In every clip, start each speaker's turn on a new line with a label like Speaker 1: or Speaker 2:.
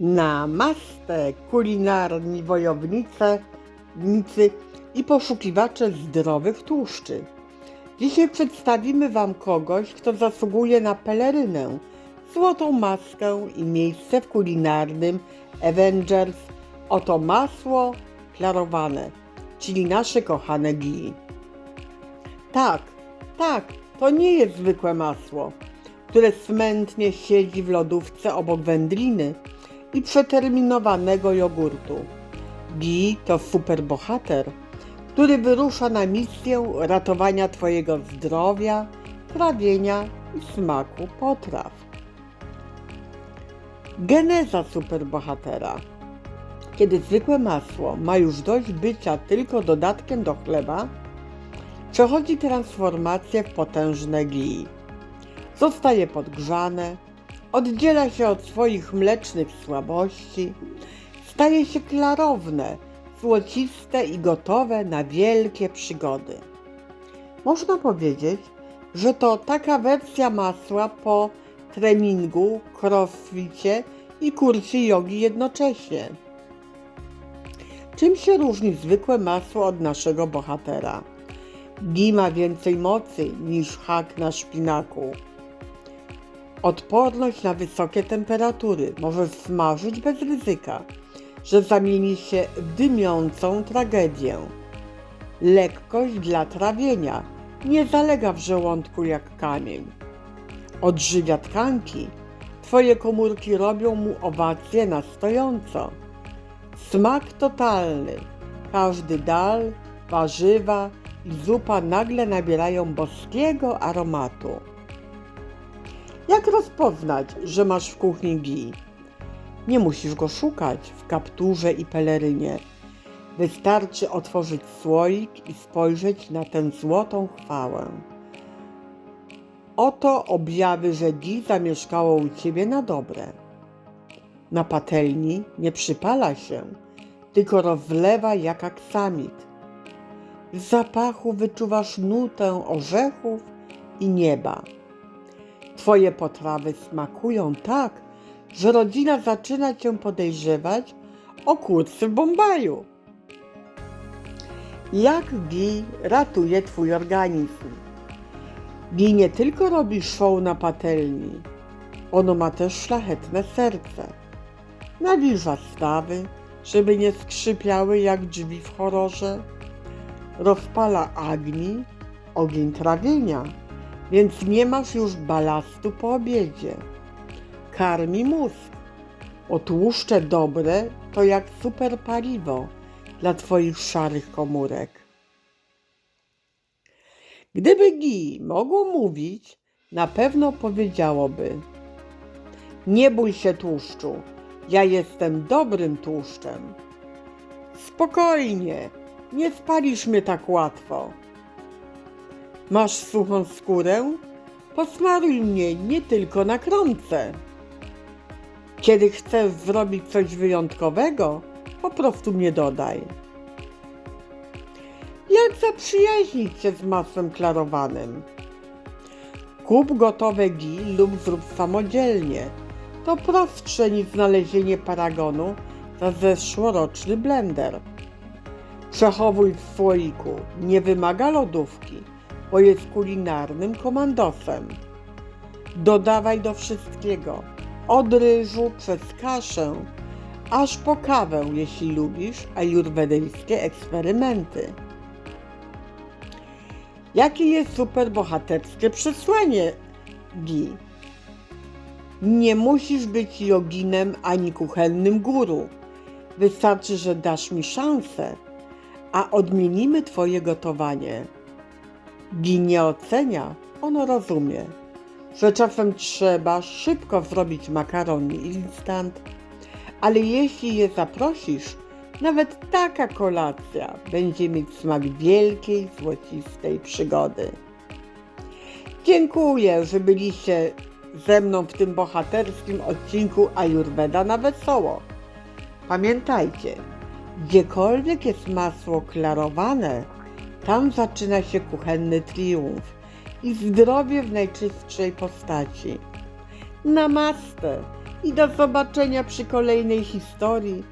Speaker 1: Namaste, kulinarni wojownicy nicy i poszukiwacze zdrowych tłuszczy. Dzisiaj przedstawimy Wam kogoś, kto zasługuje na pelerynę, złotą maskę i miejsce w kulinarnym Avengers. Oto masło klarowane, czyli nasze kochane ghee. Tak, tak, to nie jest zwykłe masło, które smętnie siedzi w lodówce obok wędliny i przeterminowanego jogurtu. Ghee to superbohater, który wyrusza na misję ratowania Twojego zdrowia, trawienia i smaku potraw. Geneza superbohatera. Kiedy zwykłe masło ma już dość bycia tylko dodatkiem do chleba, przechodzi transformację w potężne ghee. Zostaje podgrzane, oddziela się od swoich mlecznych słabości, staje się klarowne, złociste i gotowe na wielkie przygody. Można powiedzieć, że to taka wersja masła po treningu, crossficie i kursie jogi jednocześnie. Czym się różni zwykłe masło od naszego bohatera? Ghee ma więcej mocy niż hak na szpinaku. Odporność na wysokie temperatury może smażyć bez ryzyka, że zamieni się w dymiącą tragedię. Lekkość dla trawienia nie zalega w żołądku jak kamień. Odżywia tkanki, twoje komórki robią mu owacje na stojąco. Smak totalny. Każdy dal, warzywa i zupa nagle nabierają boskiego aromatu. Jak rozpoznać, że masz w kuchni ghee? Nie musisz go szukać w kapturze i pelerynie. Wystarczy otworzyć słoik i spojrzeć na tę złotą chwałę. Oto objawy, że ghee zamieszkało u ciebie na dobre. Na patelni nie przypala się, tylko rozlewa jak aksamit. Z zapachu wyczuwasz nutę orzechów i nieba. Twoje potrawy smakują tak, że rodzina zaczyna cię podejrzewać o kurcy w Bombaju. Jak ghee ratuje twój organizm? Ghee nie tylko robi show na patelni, ono ma też szlachetne serce. Nawilża stawy, żeby nie skrzypiały jak drzwi w horrorze. Rozpala agni, ogień trawienia, więc nie masz już balastu po obiedzie. Karmi mózg. O tłuszcze dobre to jak super paliwo dla Twoich szarych komórek. Gdyby Gi mogło mówić, na pewno powiedziałoby: Nie bój się tłuszczu, ja jestem dobrym tłuszczem. Spokojnie, nie spalisz mnie tak łatwo. Masz suchą skórę? Posmaruj mnie nie tylko na kromce. Kiedy chcesz zrobić coś wyjątkowego, po prostu mnie dodaj. Jak zaprzyjaźnić się z masłem klarowanym? Kup gotowe ghee lub zrób samodzielnie. To prostsze niż znalezienie paragonu za zeszłoroczny blender. Przechowuj w słoiku. Nie wymaga lodówki, bo jest kulinarnym komandosem. Dodawaj do wszystkiego. Od ryżu przez kaszę, aż po kawę, jeśli lubisz ajurwedyjskie eksperymenty. Jakie jest superbohaterskie przesłanie Gi? Nie musisz być joginem ani kuchennym guru. Wystarczy, że dasz mi szansę, a odmienimy Twoje gotowanie. Gi nie ocenia, ono rozumie, że czasem trzeba szybko zrobić makaron instant, ale jeśli je zaprosisz, nawet taka kolacja będzie mieć smak wielkiej, złocistej przygody. Dziękuję, że byliście ze mną w tym bohaterskim odcinku Ayurveda na wesoło. Pamiętajcie, gdziekolwiek jest masło klarowane, tam zaczyna się kuchenny triumf i zdrowie w najczystszej postaci. Namaste! i do zobaczenia przy kolejnej historii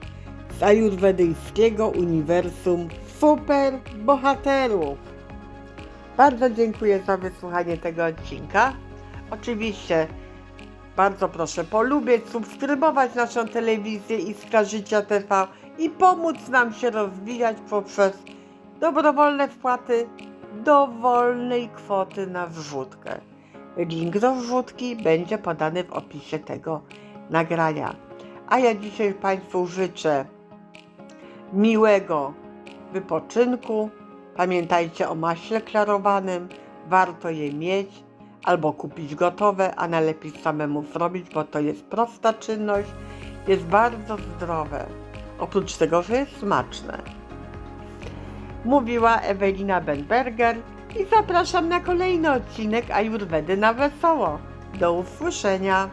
Speaker 1: z ajurwedyjskiego uniwersum super bohaterów. Bardzo dziękuję za wysłuchanie tego odcinka. Oczywiście bardzo proszę polubić, subskrybować naszą telewizję Iskra Życia TV i pomóc nam się rozwijać poprzez dobrowolne wpłaty dowolnej kwoty na wrzutkę. Link do wrzutki będzie podany w opisie tego nagrania. A ja dzisiaj Państwu życzę miłego wypoczynku. Pamiętajcie o maśle klarowanym. Warto je mieć albo kupić gotowe, a najlepiej samemu zrobić, bo to jest prosta czynność, jest bardzo zdrowe. Oprócz tego, że jest smaczne. Mówiła Ewelina Benberger i zapraszam na kolejny odcinek Ajurwedy na wesoło. Do usłyszenia.